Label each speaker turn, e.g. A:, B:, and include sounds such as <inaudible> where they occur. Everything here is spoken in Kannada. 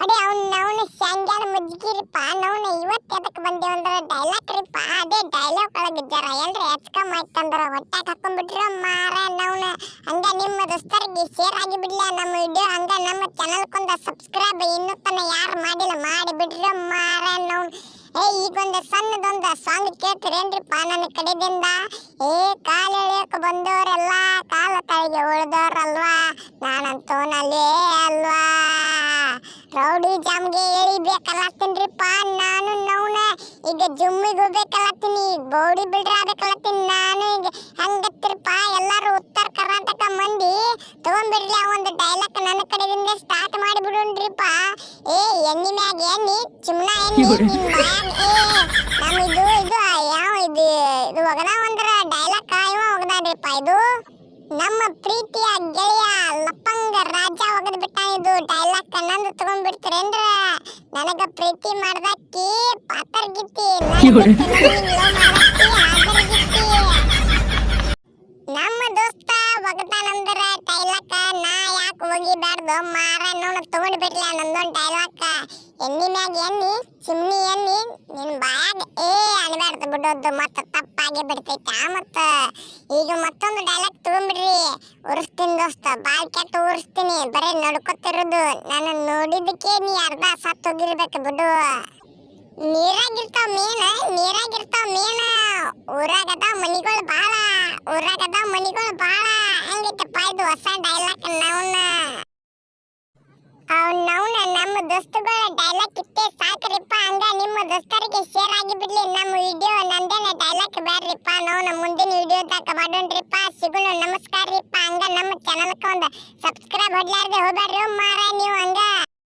A: ಅದೇ ಅವ್ನು, ಅವನ ಸಂಜಾನ ಮುಜ್ಗಿರಿಪ್ಪ ನಾವು ಇವತ್ತು ಎದಕ್ಕೆ ಬಂದೇವ ಅಂದ್ರೆ ಡೈಲಾಗ್ ರೀಪ, ಅದೇ ಡೈಲಾಗ್ ಒಳಗೆ ಜರ ಎಲ್ರಿ ಹಚ್ಕ ಆಯ್ತಂದ್ರೆ ಹೊಟ್ಟಾಗ ಹಾಕೊಂಡ್ಬಿಟ್ರೆ ಮಾರ ನವ್ನ. ಹಂಗ ನಿಮ್ಮ ದೋಸ್ತರಿಗೆ ಶೇರ್ ಆಗಿಬಿಡ್ಲ ನಮ್ಮ ವಿಡಿಯೋ ಹಂಗ ನಮ್ಮ ಚಾನಲ್ ಕೊಂದ ಸಬ್ಸ್ಕ್ರೈಬ್ ಇನ್ನೂ ತನ ಯಾರು ಮಾಡಿಲ್ಲ ಮಾಡಿ ಬಿಡ್ರ ಮಾರ ನಾವು ಏ, ಈಗೊಂದು ಸಣ್ಣದೊಂದು ಸಾಂಗ್ ಕೇಳ್ತೀರೇನ್ರಿಪ್ಪ ನನ್ನ ಕಡೆದಿಂದ? ಏ, ಕಾಲು ಎಳೆಯಕ್ಕೆ ಬಂದವರೆಲ್ಲ ಕಾಲ ಕೈಗೆ ಉಳಿದವ್ರಲ್ವಾ ನಾನಂತೂ ನಲ್ಲೇ ಅಲ್ವಾ? ರೌಡಿ ಜಾಮ್ಗೆ ಎಳಿಬೇಕಲ್ಲತ್ತೀನ್ರಿಪ್ಪ ನಾನು ನೌನ ಈಗ ಜುಮ್ಮಿಗೆ ಬೇಕಲ್ಲತ್ತೀನಿ ಈಗ ಬೌಡಿ ಬಿಲ್ಡರ್ ಆಗಬೇಕಲ್ಲತ್ತೀನಿ ನಾನು ಈಗ. ಹಂಗತ್ತಿರಪ್ಪ ಎಲ್ಲರೂ ಉತ್ತರ ಕರ್ನಾಟಕ ಮಂದಿ. ತಗೊಂಡ್ಬಿಡ್ಲಿ ಆ ಒಂದು ಡೈಲಾಗ್ ನನ್ನ ಕಡೆಯಿಂದ ಸ್ಟಾರ್ಟ್ ಮಾಡಿಬಿಡೋಣ್ರಿಪ್ಪ. ಏ ಎಣ್ಣಿ ಮ್ಯಾಗ ಎಣ್ಣಿ ಚಿಮ್ನ ಎಣ್ಣಿ ನಮ್ಮ ಇದು ಇದು ಯಾವ ಇದು ಇದು ಒಗದ ಒಂದ್ರ ಡೈಲಾಗ್ ಕಾಯುವ ಒಗದಾಡ್ರಿಪ್ಪ ಇದು ನಮ್ಮ ಪ್ರೀತಿಯ ಗೆಳೆಯ ಡೈಲಾಗ್ ನಂದು ತಗೊಂಡ್ಬಿಡ್ತೀರೇನ್ರ ನನಗ ಪ್ರೀತಿ ಮಾಡ್ದಕ್ಕಿ ಪಾತರ್ <laughs>
B: ಗಿತ್ತಿ.
A: ನಮ್ಮ ದೋಸ್ತ ಒಗದಾನಂದ್ರ ಟೈಲಕ್ಕ ನಾ ಯಾಕೆ ಒಗಿಬಾರ್ದು? ಮಾರ ನೋಡ ತಗೊಂಡ್ ಬಿಡ್ಲ ನಂದೊಂದ್ ಡೈಲಾಕ ಎಣ್ಣಿ ಮ್ಯಾಗ ಎಣ್ಣಿ ಚಿಮ್ನಿ ಎಣ್ಣಿ ನಿನ್ ಬಾಯಾಗ ಏ ಅನ್ಬಾರ್ದು ಬಿಡೋದು ಮತ್ತ ತಪ್ಪಾಗಿ ಬಿಡ್ತೈತ ಮತ್ತ. ಈಗ ಮತ್ತೊಂದು ಡೈಲಾಗ್ ತಗೊಂಬಿಡ್ರಿ ಉರಿಸ್ತೀನಿ ದೋಸ್ತ ಬಾಳ್ ಕೆಟ್ಟ ಉರಿಸ್ತೀನಿ ಬರೀ ನಡ್ಕೊತಿರೋದು ನಾನು ನೋಡಿದ್ದಕ್ಕೆ ನೀ ಅರ್ಧ ಸತ್ತು ಹೋಗಿರ್ಬೇಕು ಬಿಡು. ನೀರಾಗಿರ್ತಾವ ಮೀನ ನೀರಾಗಿರ್ತಾವ ಮೀನ. ಊರಾಗದ ಮನಿಗಳು ಬಾಳ, ಊರಾಗದ ಮನಿಗಳು ಬಾಳ. ಹೆಂಗೈತಪ್ಪ ಇದು ಹೊಸ ಡೈಲಾಗ್ ನೌನ ಅವ್ನ ನೌನ ನಮ್ಮ ದೋಸ್ತುಗಳ ಡೈಲಾಗ್ ಇಟ್ಟೆ ಸಾಕ್ರಿಪ್ಪ. ಹಂಗ ನಿಮ್ಮ ದೋಸ್ತರಿಗೆ ಶೇರ್ ಆಗಿ ಮಾಡೋಣ್ರಿಪ್ಪ ಸಿಗುಣ ನಮಸ್ಕಾರ ರೀಪ್ಪ ಹಂಗ ನಮ್ಮ ಚಾನಲ್ಕ ಒಂದು ಸಬ್ಸ್ಕ್ರೈಬ್ ಹೊಡ್ಲಾರ್ದೆ ಹೋಗ್ಬೇಡ್ರಿ ಮಾರ ನೀವು ಹಂಗ.